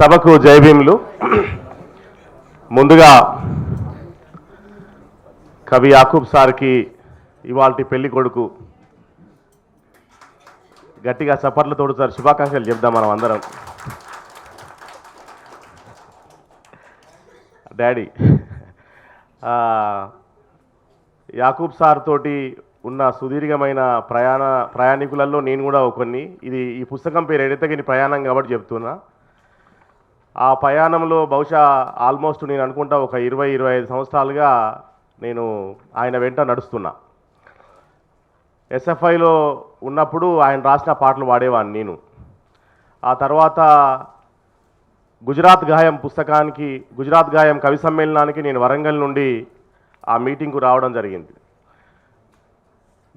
సభకు జయభీములు ముందుగా కవి యాకూబ్ సార్కి ఇవాల్టి పెళ్ళి కొడుకు గట్టిగా చప్పట్లు తోడుతారు. శుభాకాంక్షలు చెప్దాం మనం అందరం. డాడీ యాకూబ్ సార్ తోటి ఉన్న సుదీర్ఘమైన ప్రయాణ ప్రయాణికులలో నేను కూడా కొన్ని ఇది ఈ పుస్తకం పేరు ఎడతగిన ప్రయాణం కాబట్టి చెప్తున్నా. ఆ ప్రయాణంలో బహుశా ఆల్మోస్ట్ నేను అనుకుంటా ఒక ఇరవై ఇరవై ఐదు సంవత్సరాలుగా నేను ఆయన వెంట నడుస్తున్నా. ఎస్ఎఫ్ఐలో ఉన్నప్పుడు ఆయన రాసిన పాటలు పాడేవాడిని నేను. ఆ తర్వాత గుజరాత్ గాయం పుస్తకానికి గుజరాత్ గాయం కవి సమ్మేళనానికి నేను వరంగల్ నుండి ఆ మీటింగ్కు రావడం జరిగింది.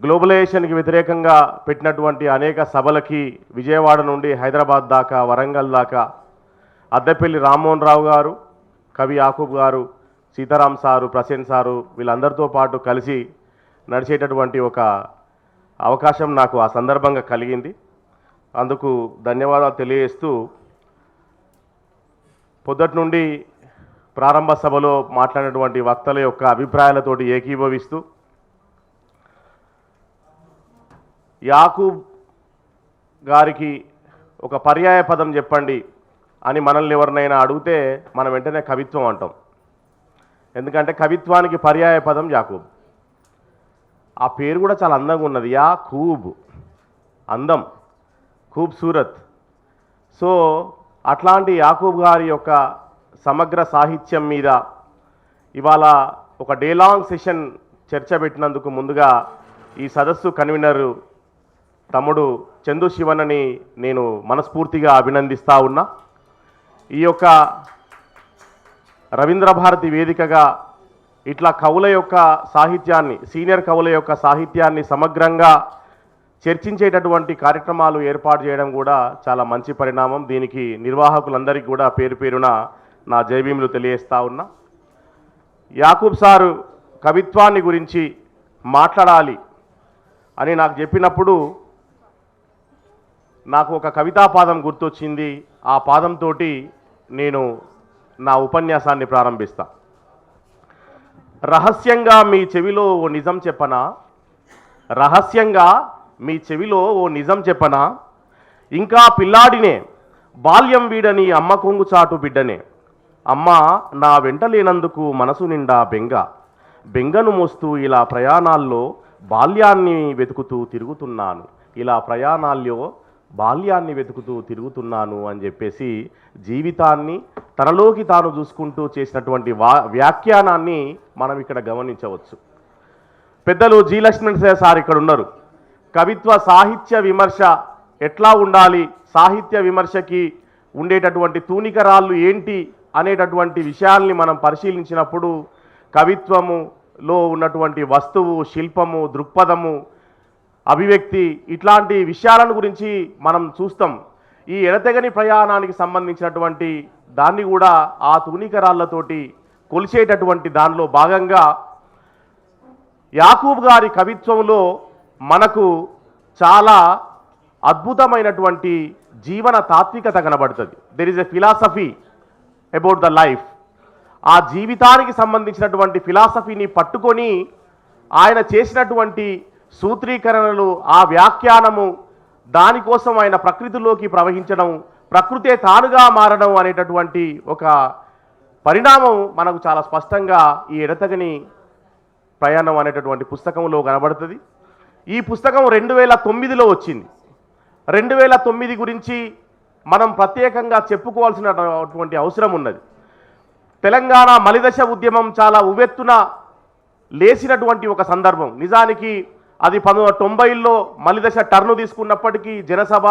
గ్లోబలైజేషన్కి వ్యతిరేకంగా పెట్టినటువంటి అనేక సభలకి విజయవాడ నుండి హైదరాబాద్ దాకా వరంగల్ దాకా అద్దెపల్లి రామ్మోహన్ రావు గారు కవి యాకూబ్ గారు సీతారాం సారు ప్రసేన్ సారు వీళ్ళందరితో పాటు కలిసి నడిచేటటువంటి ఒక అవకాశం నాకు ఆ సందర్భంగా కలిగింది. అందుకు ధన్యవాదాలు తెలియజేస్తూ పొద్దుటి నుండి ప్రారంభ సభలో మాట్లాడినటువంటి వక్తల యొక్క అభిప్రాయాలతోటి ఏకీభవిస్తూ యాకూబ్ గారికి ఒక పర్యాయ పదం చెప్పండి. అని మనల్ని ఎవరినైనా అడిగితే మనం వెంటనే కవిత్వం అంటాం. ఎందుకంటే కవిత్వానికి పర్యాయ పదం యాకూబ్. ఆ పేరు కూడా చాలా అందంగా ఉన్నది. యా ఖూబ్ అందం. ఖూబ్ సూరత్. సో అట్లాంటి యాకూబ్ గారి యొక్క సమగ్ర సాహిత్యం మీద ఇవాళ ఒక డే లాంగ్ సెషన్ చర్చ పెట్టినందుకు ముందుగా ఈ సదస్సు కన్వీనర్ తమ్ముడు చందు శివన్నని నేను మనస్ఫూర్తిగా అభినందిస్తా ఉన్నా. ఈ యొక్క రవీంద్ర భారతి వేదికగా ఇట్లా కవుల యొక్క సాహిత్యాన్ని సీనియర్ కవుల యొక్క సాహిత్యాన్ని సమగ్రంగా చర్చించేటటువంటి కార్యక్రమాలు ఏర్పాటు చేయడం కూడా చాలా మంచి పరిణామం. దీనికి నిర్వాహకులందరికీ కూడా పేరు పేరున నా జైభీములు తెలియజేస్తా ఉన్నా. యాకూబ్ సారు కవిత్వాన్ని గురించి మాట్లాడాలి అని నాకు చెప్పినప్పుడు నాకు ఒక కవితా పాదం గుర్తొచ్చింది. ఆ పాదంతో నేను నా ఉపన్యాసాన్ని ప్రారంభిస్తా. రహస్యంగా మీ చెవిలో ఓ నిజం చెప్పనా? రహస్యంగా మీ చెవిలో ఓ నిజం చెప్పనా? ఇంకా పిల్లాడినే బాల్యం వీడని అమ్మ కొంగు చాటు బిడ్డనే. అమ్మ నా వెంట లేనందుకు మనసు నిండా బెంగ. బెంగను మోస్తూ ఇలా ప్రయాణాల్లో బాల్యాన్ని వెతుకుతూ తిరుగుతున్నాను. ఇలా ప్రయాణాల్లో బాల్యాన్ని వెతుకుతూ తిరుగుతున్నాను అని చెప్పేసి జీవితాన్ని తనలోకి తాను చూసుకుంటూ చేసినటువంటి వా వ్యాఖ్యానాన్ని మనం ఇక్కడ గమనించవచ్చు. పెద్దలు జీ లక్ష్మణ్ సార్ ఇక్కడ ఉన్నారు. కవిత్వ సాహిత్య విమర్శ ఎట్లా ఉండాలి? సాహిత్య విమర్శకి ఉండేటటువంటి తూనికరాళ్ళు ఏంటి? అనేటటువంటి విషయాల్ని మనం పరిశీలించినప్పుడు కవిత్వములో ఉన్నటువంటి వస్తువు శిల్పము దృక్పథము అభివ్యక్తి ఇట్లాంటి విషయాలను గురించి మనం చూస్తాం. ఈ ఎడతెగని ప్రయాణానికి సంబంధించినటువంటి దాన్ని కూడా ఆ తూనికరాళ్ళతోటి కొలిచేటటువంటి దానిలో భాగంగా యాకూబ్ గారి కవిత్వంలో మనకు చాలా అద్భుతమైనటువంటి జీవన తాత్వికత కనబడుతుంది. There is a philosophy about the life ఆ జీవితానికి సంబంధించినటువంటి ఫిలాసఫీని పట్టుకొని ఆయన చేసినటువంటి సూత్రీకరణలు ఆ వ్యాఖ్యానము దానికోసం ఆయన ప్రకృతిలోకి ప్రవహించడం ప్రకృతే తానుగా మారడం అనేటటువంటి ఒక పరిణామం మనకు చాలా స్పష్టంగా ఈ ఎడతగని ప్రయాణం అనేటటువంటి పుస్తకంలో కనబడుతుంది. ఈ పుస్తకం రెండు వేల తొమ్మిదిలో వచ్చింది. రెండు వేల తొమ్మిది గురించి మనం ప్రత్యేకంగా చెప్పుకోవాల్సినటువంటి అవసరం ఉన్నది. తెలంగాణ మలిదశ ఉద్యమం చాలా ఉవెత్తున లేచినటువంటి ఒక సందర్భం. నిజానికి అది పంతొమ్మిది తొంభైలో మలిదశ టర్ను తీసుకున్నప్పటికీ జనసభ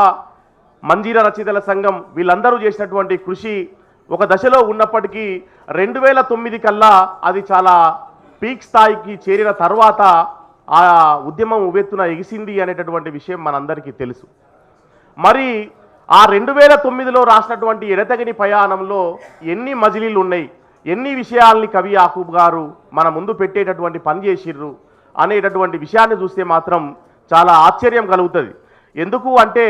మంజీర రచయితల సంఘం వీళ్ళందరూ చేసినటువంటి కృషి ఒక దశలో ఉన్నప్పటికీ రెండు వేల తొమ్మిది కల్లా అది చాలా పీక్ స్థాయికి చేరిన తర్వాత ఆ ఉద్యమం ఉవ్వెత్తున ఎగిసింది అనేటటువంటి విషయం మనందరికీ తెలుసు. మరి ఆ రెండు వేల తొమ్మిదిలో రాసినటువంటి ఎడతగిని ప్రయాణంలో ఎన్ని మజిలీలు ఉన్నాయి ఎన్ని విషయాల్ని కవి యాకూబ్ గారు మన ముందు పెట్టేటటువంటి పని చేసిర్రు అనేటటువంటి విషయాన్ని చూస్తే మాత్రం చాలా ఆశ్చర్యం కలుగుతుంది. ఎందుకు అంటే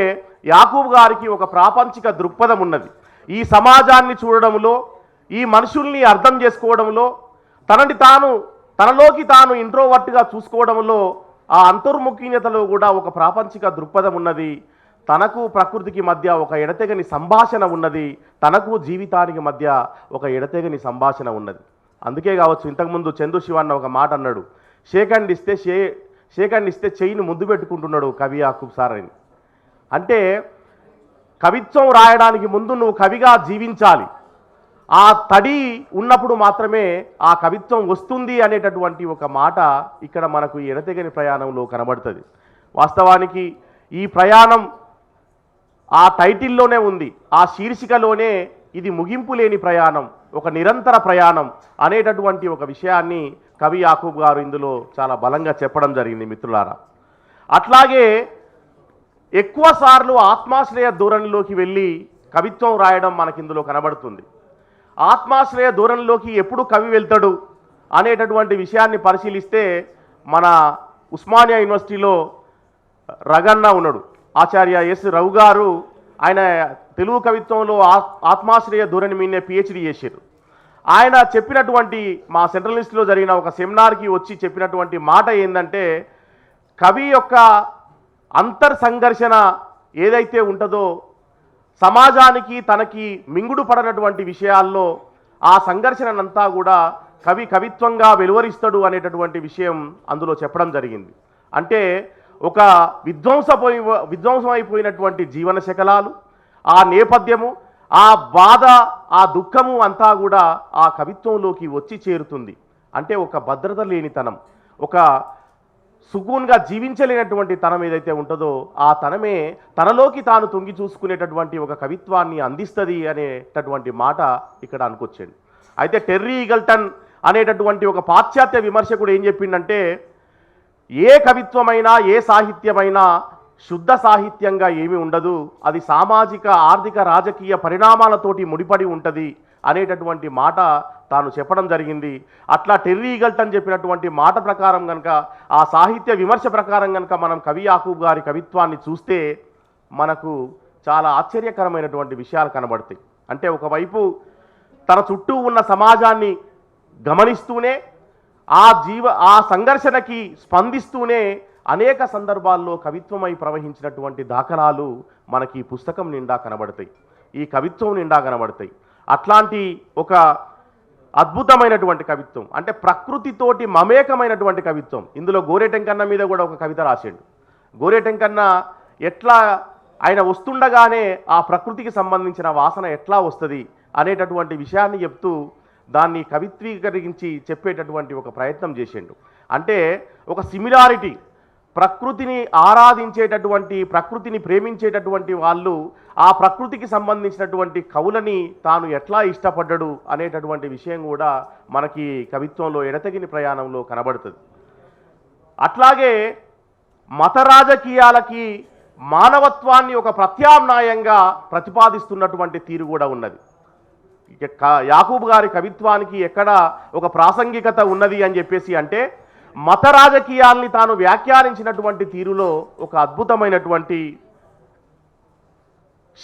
యాకూబ్ గారికి ఒక ప్రాపంచిక దృక్పథం ఉన్నది. ఈ సమాజాన్ని చూడడంలో ఈ మనుషుల్ని అర్థం చేసుకోవడంలో తనని తాను తనలోకి తాను ఇంట్రోవర్ట్గా చూసుకోవడంలో ఆ అంతర్ముఖీనతలో కూడా ఒక ప్రాపంచిక దృక్పథం ఉన్నది. తనకు ప్రకృతికి మధ్య ఒక ఎడతెగని సంభాషణ ఉన్నది. తనకు జీవితానికి మధ్య ఒక ఎడతెగని సంభాషణ ఉన్నది. అందుకే కావచ్చు ఇంతకుముందు చందు శివన్న ఒక మాట అన్నాడు. షేకండ్ ఇస్తే షే షేకండ్ ఇస్తే చెయ్యిని ముందు పెట్టుకుంటున్నాడు కవి యాకూబ్ సార్ అని. అంటే కవిత్వం రాయడానికి ముందు నువ్వు కవిగా జీవించాలి. ఆ తడి ఉన్నప్పుడు మాత్రమే ఆ కవిత్వం వస్తుంది అనేటటువంటి ఒక మాట ఇక్కడ మనకు ఎడతెగని ప్రయాణంలో కనబడుతుంది. వాస్తవానికి ఈ ప్రయాణం ఆ టైటిల్లోనే ఉంది. ఆ శీర్షికలోనే ఇది ముగింపు లేని ప్రయాణం ఒక నిరంతర ప్రయాణం అనేటటువంటి ఒక విషయాన్ని కవి యాకూబ్ గారు ఇందులో చాలా బలంగా చెప్పడం జరిగింది మిత్రులారా. అట్లాగే ఎక్కువ సార్లు ఆత్మాశ్రయ ధోరణిలోకి వెళ్ళి కవిత్వం రాయడం మనకి ఇందులో కనబడుతుంది. ఆత్మాశ్రయ ధోరణిలోకి ఎప్పుడు కవి వెళ్తాడు అనేటటువంటి విషయాన్ని పరిశీలిస్తే మన ఉస్మానియా యూనివర్సిటీలో రగన్న ఉన్నాడు. ఆచార్య ఎస్ రవు గారు ఆయన తెలుగు కవిత్వంలో ఆత్మాశ్రయ ధోరణి మీదనే పిహెచ్డి చేశారు. ఆయన చెప్పినటువంటి మా సెంట్రల్ యూనివర్సిటీలో జరిగిన ఒక సెమినార్కి వచ్చి చెప్పినటువంటి మాట ఏంటంటే కవి యొక్క అంతర్ సంఘర్షణ ఏదైతే ఉంటుందో సమాజానికి తనకి మింగుడు పడనటువంటి విషయాల్లో ఆ సంఘర్షణనంతా కూడా కవి కవిత్వంగా వెలువరిస్తాడు అనేటటువంటి విషయం అందులో చెప్పడం జరిగింది. అంటే ఒక విధ్వంసపోయి విధ్వంసమైపోయినటువంటి జీవన శకలాలు ఆ నేపథ్యము ఆ బాధ ఆ దుఃఖము అంతా కూడా ఆ కవిత్వంలోకి వచ్చి చేరుతుంది. అంటే ఒక భద్రత లేనితనం ఒక సుకూన్గా జీవించలేనటువంటి తనం ఏదైతే ఉంటుందో ఆ తనమే తనలోకి తాను తొంగి చూసుకునేటటువంటి ఒక కవిత్వాన్ని అందిస్తుంది అనేటటువంటి మాట ఇక్కడ అనుకొచ్చాడు అయితే టెర్రీ ఈగల్టన్ అనేటటువంటి ఒక పాశ్చాత్య విమర్శకుడు ఏం చెప్పిండంటే ఏ కవిత్వమైనా ఏ సాహిత్యమైనా శుద్ధ సాహిత్యంగా ఏమీ ఉండదు. అది సామాజిక ఆర్థిక రాజకీయ పరిణామాలతోటి ముడిపడి ఉంటుంది అనేటటువంటి మాట తాను చెప్పడం జరిగింది. అట్లా టెర్రీ ఈగల్టన్ చెప్పినటువంటి మాట ప్రకారం కనుక ఆ సాహిత్య విమర్శ ప్రకారం కనుక మనం కవి యాకూబ్ గారి కవిత్వాన్ని చూస్తే మనకు చాలా ఆశ్చర్యకరమైనటువంటి విషయాలు కనబడతాయి. అంటే ఒకవైపు తన చుట్టూ ఉన్న సమాజాన్ని గమనిస్తూనే ఆ జీవ ఆ సంఘర్షణకి స్పందిస్తూనే అనేక సందర్భాల్లో కవిత్వమై ప్రవహించినటువంటి దాఖలాలు మనకి ఈ పుస్తకం నిండా కనబడతాయి. ఈ కవిత్వం నిండా కనబడతాయి. అట్లాంటి ఒక అద్భుతమైనటువంటి కవిత్వం అంటే ప్రకృతితోటి మమేకమైనటువంటి కవిత్వం. ఇందులో గోరేటెంకన్న మీద కూడా ఒక కవిత రాసిండు. గోరేటెంకన్న ఎట్లా ఆయన వస్తుండగానే ఆ ప్రకృతికి సంబంధించిన వాసన ఎట్లా వస్తుంది అనేటటువంటి విషయాన్ని చెప్తూ దాన్ని కవిత్వీకరించి చెప్పేటటువంటి ఒక ప్రయత్నం చేసిండు. అంటే ఒక సిమిలారిటీ ప్రకృతిని ఆరాధించేటటువంటి ప్రకృతిని ప్రేమించేటటువంటి వాళ్ళు ఆ ప్రకృతికి సంబంధించినటువంటి కవులని తాను ఎట్లా ఇష్టపడ్డడు అనేటటువంటి విషయం కూడా మనకి కవిత్వంలో ఎడతగిని ప్రయాణంలో కనబడుతుంది. అట్లాగే మత రాజకీయాలకి మానవత్వాన్ని ఒక ప్రత్యామ్నాయంగా ప్రతిపాదిస్తున్నటువంటి తీరు కూడా ఉన్నది. యాకూబ్ గారి కవిత్వానికి ఎక్కడ ఒక ప్రాసంగికత ఉన్నది అని చెప్పేసి అంటే మత రాజకీయాల్ని తాను వ్యాఖ్యానించినటువంటి తీరులో ఒక అద్భుతమైనటువంటి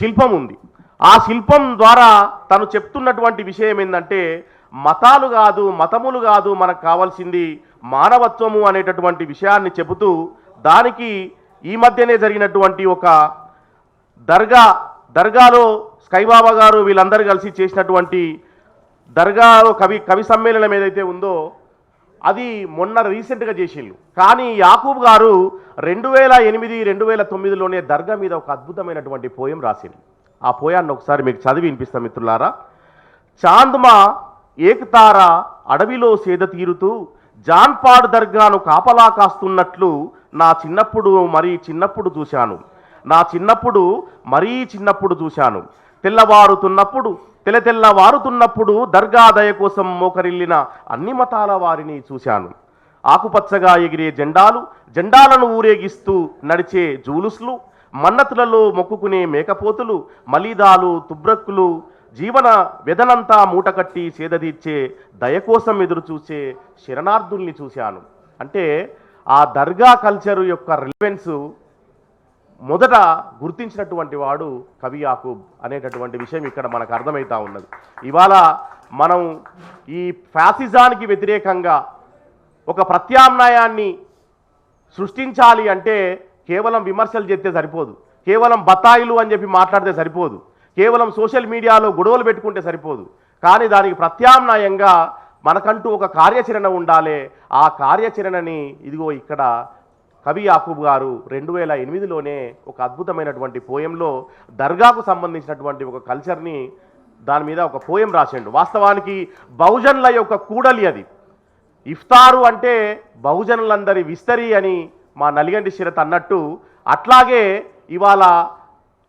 శిల్పం ఉంది. ఆ శిల్పం ద్వారా తను చెప్తున్నటువంటి విషయం ఏంటంటే మతాలు కాదు మతములు కాదు మనకు కావాల్సింది మానవత్వము అనేటటువంటి విషయాన్ని చెబుతూ దానికి ఈ మధ్యనే జరిగినటువంటి ఒక దర్గా దర్గాలో స్కైబాబా గారు వీళ్ళందరూ కలిసి చేసినటువంటి దర్గాలో కవి కవి సమ్మేళనం ఏదైతే ఉందో అది మొన్న రీసెంట్గా చేసిండు కానీ యాకూబ్ గారు రెండు వేల ఎనిమిది రెండు వేల తొమ్మిదిలోనే దర్గా మీద ఒక అద్భుతమైనటువంటి పోయం రాసిండు ఆ పోయాన్ని ఒకసారి మీకు చదివి వినిపిస్తాం మిత్రులారా. చాంద్మా ఏకతార అడవిలో సేద తీరుతూ జాన్పాడ్ దర్గాను కాపలా కాస్తున్నట్లు నా చిన్నప్పుడు మరీ చిన్నప్పుడు చూశాను. నా చిన్నప్పుడు మరీ చిన్నప్పుడు చూశాను. తెల్లవారుతున్నప్పుడు తెల్ల తెల్లవారుతున్నప్పుడు దర్గా దయ కోసం మోకరిల్లిన అన్ని మతాల వారిని చూశాను. ఆకుపచ్చగా ఎగిరే జెండాలు జెండాలను ఊరేగిస్తూ నడిచే జూలుస్లు మన్నతులలో మొక్కుకునే మేకపోతులు మలీదాలు తుబ్రక్కులు జీవన వెదనంతా మూటకట్టి చేదదీర్చే దయ కోసం ఎదురుచూసే శరణార్థుల్ని చూశాను. అంటే ఆ దర్గా కల్చరు యొక్క రిలవెన్స్ మొదట గుర్తించినటువంటి వాడు కవి యాకూబ్ అనేటటువంటి విషయం ఇక్కడ మనకు అర్థమవుతా ఉన్నది. ఇవాళ మనం ఈ ఫ్యాసిజానికి వ్యతిరేకంగా ఒక ప్రత్యామ్నాయాన్ని సృష్టించాలి అంటే కేవలం విమర్శలు చేస్తే సరిపోదు. కేవలం బత్తాయిలు అని చెప్పి మాట్లాడితే సరిపోదు. కేవలం సోషల్ మీడియాలో గొడవలు పెట్టుకుంటే సరిపోదు. కానీ దానికి ప్రత్యామ్నాయంగా మనకంటూ ఒక కార్యాచరణ ఉండాలి. ఆ కార్యాచరణని ఇదిగో ఇక్కడ కవి యాకూబ్ గారు రెండు వేల ఎనిమిదిలోనే ఒక అద్భుతమైనటువంటి పోయంలో దర్గాకు సంబంధించినటువంటి ఒక కల్చర్ని దాని మీద ఒక పోయం రాసిండు. వాస్తవానికి బహుజనుల యొక్క కూడలి అది. ఇఫ్తారు అంటే బహుజనులందరి విస్తరి అని మా నలిగంటి శిరత్ అన్నట్టు అట్లాగే ఇవాళ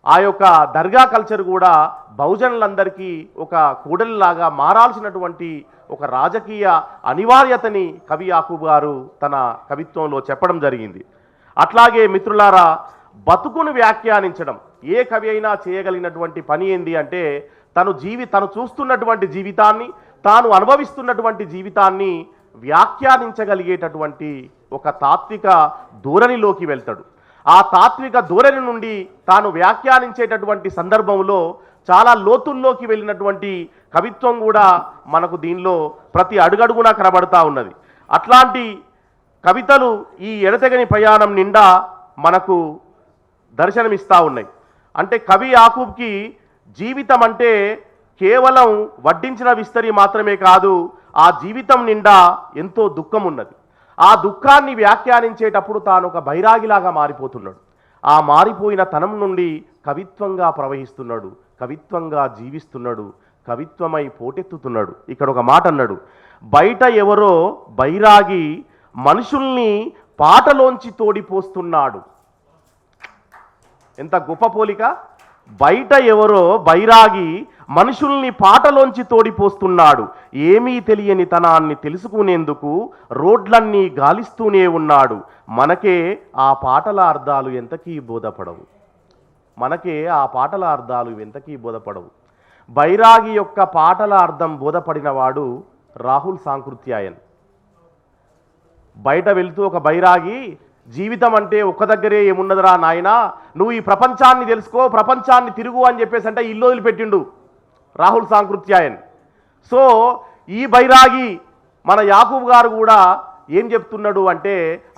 ఆ యొక్క దర్గా కల్చర్ కూడా బహుజనులందరికీ ఒక కూడలిలాగా మారాల్సినటువంటి ఒక రాజకీయ అనివార్యతని కవి యాకూబ్ గారు తన కవిత్వంలో చెప్పడం జరిగింది. అట్లాగే మిత్రులారా బతుకును వ్యాఖ్యానించడం ఏ కవి అయినా చేయగలిగినటువంటి పని ఏంది అంటే తను జీవి తను చూస్తున్నటువంటి జీవితాన్ని తాను అనుభవిస్తున్నటువంటి జీవితాన్ని వ్యాఖ్యానించగలిగేటటువంటి ఒక తాత్విక ధోరణిలోకి వెళ్తాడు. ఆ తాత్విక ధోరణి నుండి తాను వ్యాఖ్యానించేటటువంటి సందర్భంలో చాలా లోతుల్లోకి వెళ్ళినటువంటి కవిత్వం కూడా మనకు దీనిలో ప్రతి అడుగడుగునా కనబడతా ఉన్నది. అట్లాంటి కవితలు ఈ ఎడతెగని ప్రయాణం నిండా మనకు దర్శనమిస్తూ ఉన్నాయి. అంటే కవి యాకూబ్కి జీవితం అంటే కేవలం వడ్డించిన విస్తరి మాత్రమే కాదు ఆ జీవితం నిండా ఎంతో దుఃఖం ఉన్నది ఆ దుఃఖాన్ని వ్యాఖ్యానించేటప్పుడు తాను ఒక బైరాగిలాగా మారిపోతున్నాడు. ఆ మారిపోయిన తనం నుండి కవిత్వంగా ప్రవహిస్తున్నాడు కవిత్వంగా జీవిస్తున్నాడు కవిత్వమై పోటెత్తుతున్నాడు. ఇక్కడ ఒక మాట అన్నాడు బయట ఎవరో బైరాగి మనుషుల్ని పాటలోంచి తోడిపోస్తున్నాడు. ఎంత గొప్ప పోలిక! బయట ఎవరో బైరాగి మనుషుల్ని పాటలోంచి తోడిపోస్తున్నాడు. ఏమీ తెలియని తనాన్ని తెలుసుకునేందుకు రోడ్లన్నీ గాలిస్తూనే ఉన్నాడు. మనకే ఆ పాటల అర్థాలు ఎంతకీ బోధపడవు. మనకే ఆ పాటల అర్థాలు వింతకీ బోధపడవు. బైరాగి యొక్క పాటల అర్థం బోధపడినవాడు రాహుల్ సాంకృత్యాయన్. బయట వెళ్తూ ఒక బైరాగి జీవితం అంటే ఒక్క దగ్గరే ఏమున్నదిరా నాయనా నువ్వు ఈ ప్రపంచాన్ని తెలుసుకో ప్రపంచాన్ని తిరుగు అని చెప్పేసి అంటే ఇల్లు వదిలిపెట్టిండు రాహుల్ సాంకృత్యాయన్. సో ఈ బైరాగి మన యాకూబ్ గారు కూడా ఏం చెప్తున్నాడు అంటే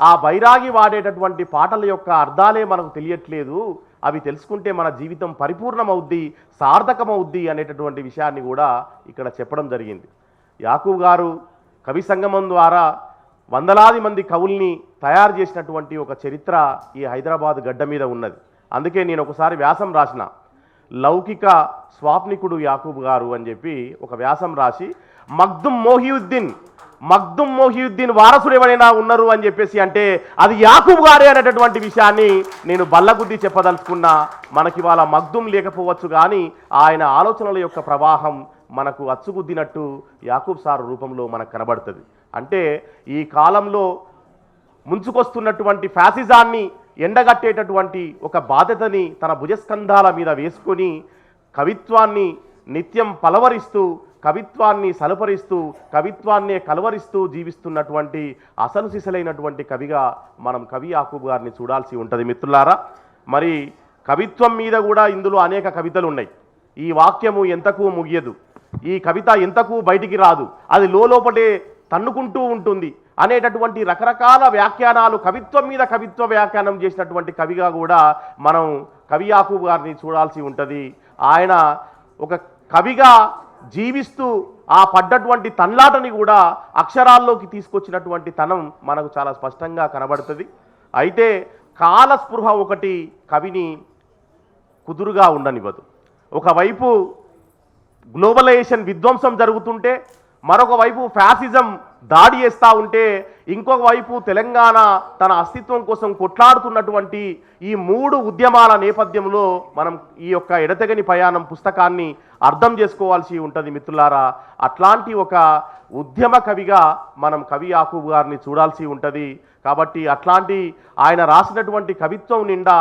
ఆ బైరాగి వాడేటటువంటి పాటల యొక్క అర్థాలే మనకు తెలియట్లేదు అవి తెలుసుకుంటే మన జీవితం పరిపూర్ణమవుద్ది సార్థకమవుద్ది అనేటటువంటి విషయాన్ని కూడా ఇక్కడ చెప్పడం జరిగింది. యాకూబ్ గారు కవి సంగమం ద్వారా వందలాది మంది కవుల్ని తయారు చేసినటువంటి ఒక చరిత్ర ఈ హైదరాబాద్ గడ్డ మీద ఉన్నది. అందుకే నేను ఒకసారి వ్యాసం రాసిన లౌకిక స్వాప్నికుడు యాకూబ్ గారు అని చెప్పి ఒక వ్యాసం రాసి మగ్దుం మోహియుద్దీన్ మగ్దుం మోహియుద్దీన్ వారసుడు ఎవరైనా ఉన్నారు అని చెప్పేసి అంటే అది యాకూబ్ గారే అనేటటువంటి విషయాన్ని నేను బల్లగుద్ది చెప్పదలుచుకున్నా మనకి వాళ్ళ మగ్దుం లేకపోవచ్చు కానీ ఆయన ఆలోచనల యొక్క ప్రవాహం మనకు అచ్చుగుద్దినట్టు యాకూబ్ సార్ రూపంలో మనకు కనబడుతుంది. అంటే ఈ కాలంలో ముంచుకొస్తున్నటువంటి ఫ్యాసిజాన్ని ఎండగట్టేటటువంటి ఒక బాధ్యతని తన భుజస్కంధాల మీద వేసుకొని కవిత్వాన్ని నిత్యం పలవరిస్తూ కవిత్వాన్ని సలుపరిస్తూ కవిత్వాన్నే కలవరిస్తూ జీవిస్తున్నటువంటి అసలు సిసలైనటువంటి కవిగా మనం కవి యాకూబ్ గారిని చూడాల్సి ఉంటుంది మిత్రులారా. మరి కవిత్వం మీద కూడా ఇందులో అనేక కవితలు ఉన్నాయి ఈ వాక్యము ఎంతకు ముగియదు. ఈ కవిత ఎంతకు బయటికి రాదు. అది లోపటే తన్నుకుంటూ ఉంటుంది అనేటటువంటి రకరకాల వ్యాఖ్యానాలు కవిత్వం మీద కవిత్వ వ్యాఖ్యానం చేసినటువంటి కవిగా కూడా మనం కవి యాకూబ్ గారిని చూడాల్సి ఉంటుంది. ఆయన ఒక కవిగా జీవిస్తూ ఆ పడ్డటువంటి తన్లాటని కూడా అక్షరాల్లోకి తీసుకొచ్చినటువంటి తనం మనకు చాలా స్పష్టంగా కనబడుతుంది. అయితే కాలస్పృహ ఒకటి కవిని కుదురుగా ఉండనివ్వదు. ఒకవైపు గ్లోబలైజేషన్ విధ్వంసం జరుగుతుంటే మరొక వైపు ఫ్యాసిజం దాడి చేస్తూ ఉంటే ఇంకొక వైపు తెలంగాణ తన అస్తిత్వం కోసం కొట్లాడుతున్నటువంటి ఈ మూడు ఉద్యమాల నేపథ్యంలో మనం ఈ యొక్క ఎడతెగని ప్రయాణం పుస్తకాన్ని అర్థం చేసుకోవాల్సి ఉంటుంది మిత్రులారా. అట్లాంటి ఒక ఉద్యమ కవిగా మనం కవి యాకూబ్ గారిని చూడాల్సి ఉంటుంది. కాబట్టి అట్లాంటి ఆయన రాసినటువంటి కవిత్వం నిండా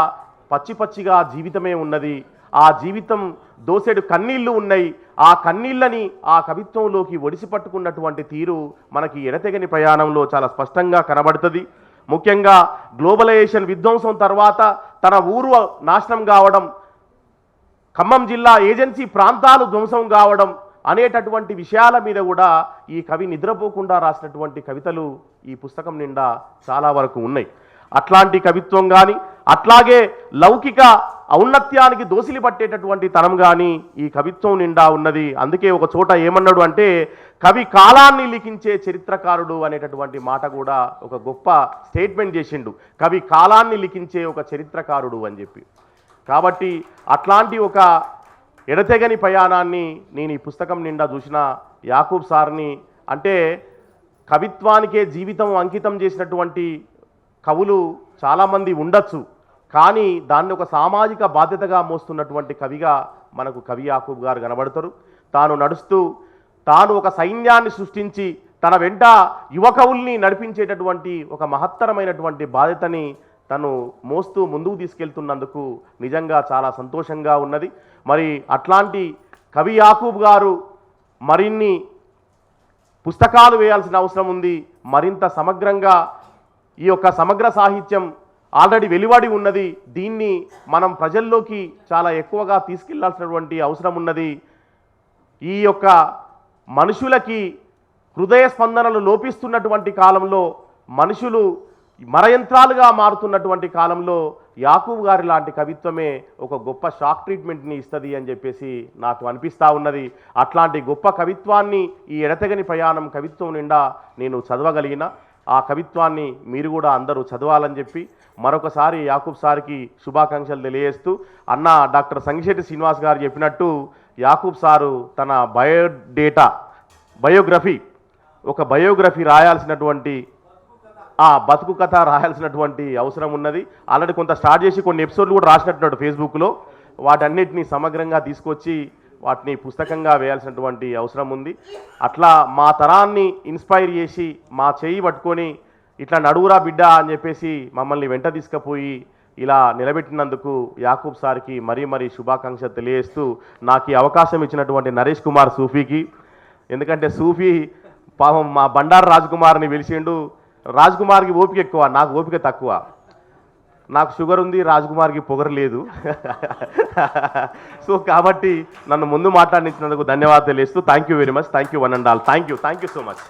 పచ్చి పచ్చిగా జీవితమే ఉన్నది. ఆ జీవితం దోసెడు కన్నీళ్ళు ఉన్నాయి. ఆ కన్నీళ్ళని ఆ కవిత్వంలోకి ఒడిసి పట్టుకున్నటువంటి తీరు మనకి ఎడతెగని ప్రయాణంలో చాలా స్పష్టంగా కనబడుతుంది. ముఖ్యంగా గ్లోబలైజేషన్ విధ్వంసం తర్వాత తన ఊరు నాశనం కావడం ఖమ్మం జిల్లా ఏజెన్సీ ప్రాంతాలు ధ్వంసం కావడం అనేటటువంటి విషయాల మీద కూడా ఈ కవి నిద్రపోకుండా రాసినటువంటి కవితలు ఈ పుస్తకం నిండా చాలా వరకు ఉన్నాయి. అట్లాంటి కవిత్వం కానీ అట్లాగే లౌకిక ఔన్నత్యానికి దోసిలి పట్టేటటువంటి తనం కానీ ఈ కవిత్వం నిండా ఉన్నది. అందుకే ఒక చోట ఏమన్నాడు అంటే కవి కాలాన్ని లిఖించే చరిత్రకారుడు అనేటటువంటి మాట కూడా ఒక గొప్ప స్టేట్మెంట్ చేసిండు. కవి కాలాన్ని లిఖించే ఒక చరిత్రకారుడు అని చెప్పి. కాబట్టి అట్లాంటి ఒక ఎడతెగని ప్రయాణాన్ని నేను ఈ పుస్తకం నిండా చూసిన యాకూబ్ సార్ని అంటే కవిత్వానికే జీవితం అంకితం చేసినటువంటి కవులు చాలామంది ఉండొచ్చు. కానీ దాన్ని ఒక సామాజిక బాధ్యతగా మోస్తున్నటువంటి కవిగా మనకు కవి యాకూబ్ గారు కనబడతారు. తాను నడుస్తూ తాను ఒక సైన్యాన్ని సృష్టించి తన వెంట యువకవుల్ని నడిపించేటటువంటి ఒక మహత్తరమైనటువంటి బాధ్యతని తను మోస్తూ ముందుకు తీసుకెళ్తున్నందుకు నిజంగా చాలా సంతోషంగా ఉన్నది. మరి అట్లాంటి కవి యాకూబ్ గారు మరిన్ని పుస్తకాలు వేయాల్సిన అవసరం ఉంది. మరింత సమగ్రంగా ఈ యొక్క సమగ్ర సాహిత్యం ఆల్రెడీ వెలువడి ఉన్నది. దీన్ని మనం ప్రజల్లోకి చాలా ఎక్కువగా తీసుకెళ్ళాల్సినటువంటి అవసరం ఉన్నది. ఈ యొక్క మనుషులకి హృదయ స్పందనలు లోపిస్తున్నటువంటి కాలంలో మనుషులు మరయంత్రాలుగా మారుతున్నటువంటి కాలంలో యాకూబ్ గారి లాంటి కవిత్వమే ఒక గొప్ప షాక్ ట్రీట్మెంట్ని ఇస్తుంది అని చెప్పేసి నాకు అనిపిస్తూ ఉన్నది. అట్లాంటి గొప్ప కవిత్వాన్ని ఈ ఎడతెగని ప్రయాణం కవిత్వం నిండా నేను చదవగలిగిన ఆ కవిత్వాన్ని మీరు కూడా అందరూ చదవాలని చెప్పి మరొకసారి యాకూబ్ సార్కి శుభాకాంక్షలు తెలియజేస్తూ అన్న డాక్టర్ సంగిశెట్టి శ్రీనివాస్ గారు చెప్పినట్టు యాకూబ్ సారు తన బయోడేటా బయోగ్రఫీ ఒక బయోగ్రఫీ రాయాల్సినటువంటి ఆ బతుకు కథ రాయాల్సినటువంటి అవసరం ఉన్నది. ఆల్రెడీ కొంత స్టార్ట్ చేసి కొన్ని ఎపిసోడ్లు కూడా రాసినట్టున్నాడు ఫేస్బుక్లో. వాటన్నిటిని సమగ్రంగా తీసుకొచ్చి వాటిని పుస్తకంగా వేయాల్సినటువంటి అవసరం ఉంది. అట్లా మా తరాన్ని ఇన్స్పైర్ చేసి మా చేయి పట్టుకొని ఇట్లా నడువురా బిడ్డ అని చెప్పేసి మమ్మల్ని వెంట తీసుకుపోయి ఇలా నిలబెట్టినందుకు యాకూబ్ సార్కి మరీ మరీ శుభాకాంక్ష తెలియజేస్తూ నాకు ఈ అవకాశం ఇచ్చినటువంటి నరేష్ కుమార్ సూఫీకి. ఎందుకంటే సూఫీ పాపం మా బండారు రాజ్కుమార్ని పిలిచిండు. రాజ్కుమార్కి ఓపిక ఎక్కువ నాకు ఓపిక తక్కువ. నాకు షుగర్ ఉంది రాజ్కుమార్కి పొగరు లేదు. సో కాబట్టి నన్ను ముందు మాట్లాడించినందుకు ధన్యవాదాలు తెలియజేస్తూ thank you very much thank you one and all thank you thank you so much